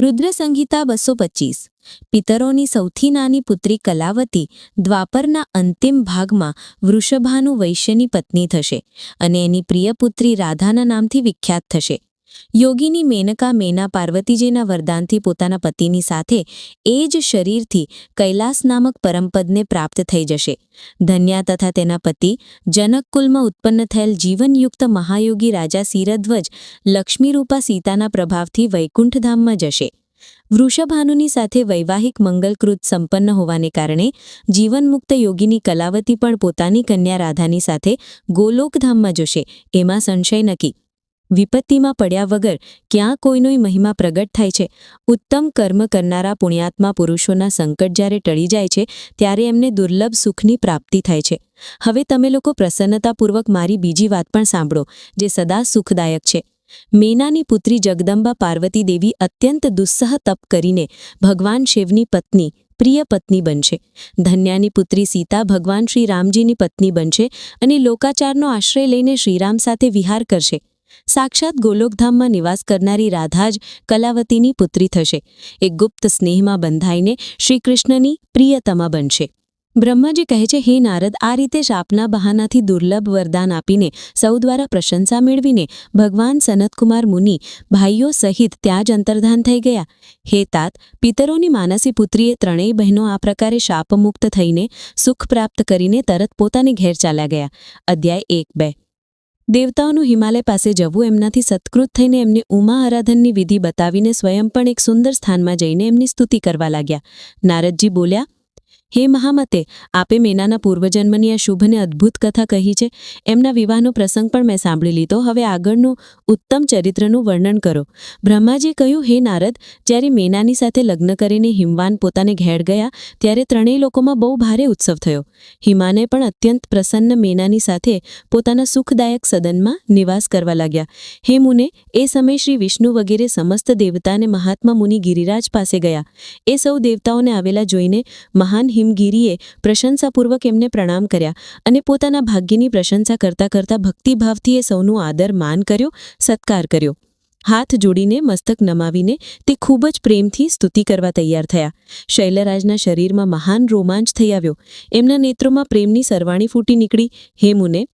રુદ્ર સંહિતા બસો પચીસ. પિતરોની સૌથી નાની પુત્રી કલાવતી દ્વાપરના અંતિમ ભાગમાં વૃષભાનું વૈશ્યની પત્ની થશે અને એની પ્રિય પુત્રી રાધાના નામથી વિખ્યાત થશે. યોગીની મેનકા મેના પાર્વતીજીના વરદાનથી પોતાના પતિની સાથે એ જ શરીરથી કૈલાસ નામક પરમપદને પ્રાપ્ત થઈ જશે. ધન્યા તથા તેના પતિ જનકકુલમાં ઉત્પન્ન થયેલ જીવનયુક્ત મહાયોગી રાજા સિરધ્વજ લક્ષ્મીરૂપા સીતાના પ્રભાવથી વૈકુંઠધામમાં જશે. વૃષભાનુની સાથે વૈવાહિક મંગલકૃત સંપન્ન હોવાને કારણે જીવનમુક્ત યોગીની કલાવતી પણ પોતાની કન્યા રાધાની સાથે ગોલોકધામમાં જશે. એમાં સંશય નકી વિપત્તિમાં પડ્યા વગર ક્યાં કોઈનોય મહિમા પ્રગટ થાય છે. ઉત્તમ કર્મ કરનારા પુણ્યાત્મા પુરુષોના સંકટ જ્યારે ટળી જાય છે, ત્યારે એમને દુર્લભ સુખની પ્રાપ્તિ થાય છે. હવે તમે લોકો પ્રસન્નતાપૂર્વક મારી બીજી વાત પણ સાંભળો, જે સદા સુખદાયક છે. મેનાની પુત્રી જગદંબા પાર્વતી દેવી અત્યંત દુસ્સહ તપ કરીને ભગવાન શિવની પત્ની, પ્રિય પત્ની બનશે. ધન્યાની પુત્રી સીતા ભગવાન શ્રી રામજીની પત્ની બનશે અને લોકાચારનો આશ્રય લઈને શ્રીરામ સાથે વિહાર કરશે. સાક્ષાત ગોલોકધામમાં નિવાસ કરનારી રાધા જ કલાવતીની પુત્રી થશે. એ ગુપ્ત સ્નેહમાં બંધાઈને શ્રીકૃષ્ણની પ્રિયતમા બનશે. બ્રહ્માજી કહે છે, હે નારદ, આ રીતે શાપના બહાનાથી દુર્લભ વરદાન આપીને સૌ દ્વારા પ્રશંસા મેળવીને ભગવાન સનતકુમાર મુનિ ભાઈઓ સહિત ત્યાં જ અંતર્ધાન થઈ ગયા. હે તાત, પિતરોની માનસી પુત્રીએ ત્રણેય બહેનો આ પ્રકારે શાપમુક્ત થઈને સુખ પ્રાપ્ત કરીને તરત પોતાને ઘેર ચાલ્યા ગયા. અધ્યાય એક બે. દેવતાઓનું હિમાલય પાસે જવું એમનાથી સત્કૃત થઈને એમને ઉમા આરાધનની વિધિ બતાવીને સ્વયં પણ એક સુંદર સ્થાનમાં જઈને એમની સ્તુતિ કરવા લાગ્યા. નારદજી બોલ્યા હે મહામતે, આપે મેનાના પૂર્વજન્મની આ શુભને અદ્ભુત કથા કહી છે. એમના વિવાહનો પ્રસંગ પણ મેં સાંભળી લીધો. હવે આગળનું ઉત્તમ ચરિત્રનું વર્ણન કરો. બ્રહ્માજીએ કહ્યું, હે નારદ, જ્યારે મેનાની સાથે લગ્ન કરીને હિમવાન પોતાને ઘેર ગયા, ત્યારે ત્રણેય લોકોમાં બહુ ભારે ઉત્સવ થયો. હિમાને પણ અત્યંત પ્રસન્ન મેનાની સાથે પોતાના સુખદાયક સદનમાં નિવાસ કરવા લાગ્યા. હે મુને, એ સમયે શ્રી વિષ્ણુ વગેરે સમસ્ત દેવતા અને મહાત્મા મુનિ ગિરિરાજ પાસે ગયા. એ સૌ દેવતાઓને આવેલા જોઈને મહાન હિમગીરીએ પ્રશંસાપૂર્વક એમને પ્રણામ કર્યા અને પોતાના ભાગ્યની પ્રશંસા કરતા કરતા ભક્તિભાવથી એ સૌનું આદર માન કર્યો, સત્કાર કર્યો. હાથ જોડીને મસ્તક નમાવીને તે ખૂબ જ પ્રેમથી સ્તુતિ કરવા તૈયાર થયા. શૈલરાજના શરીરમાં મહાન રોમાંચ થઈ આવ્યો. એમના નેત્રોમાં પ્રેમની સરવાણી ફૂટી નીકળી. હે મુને